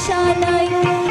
নিশানায়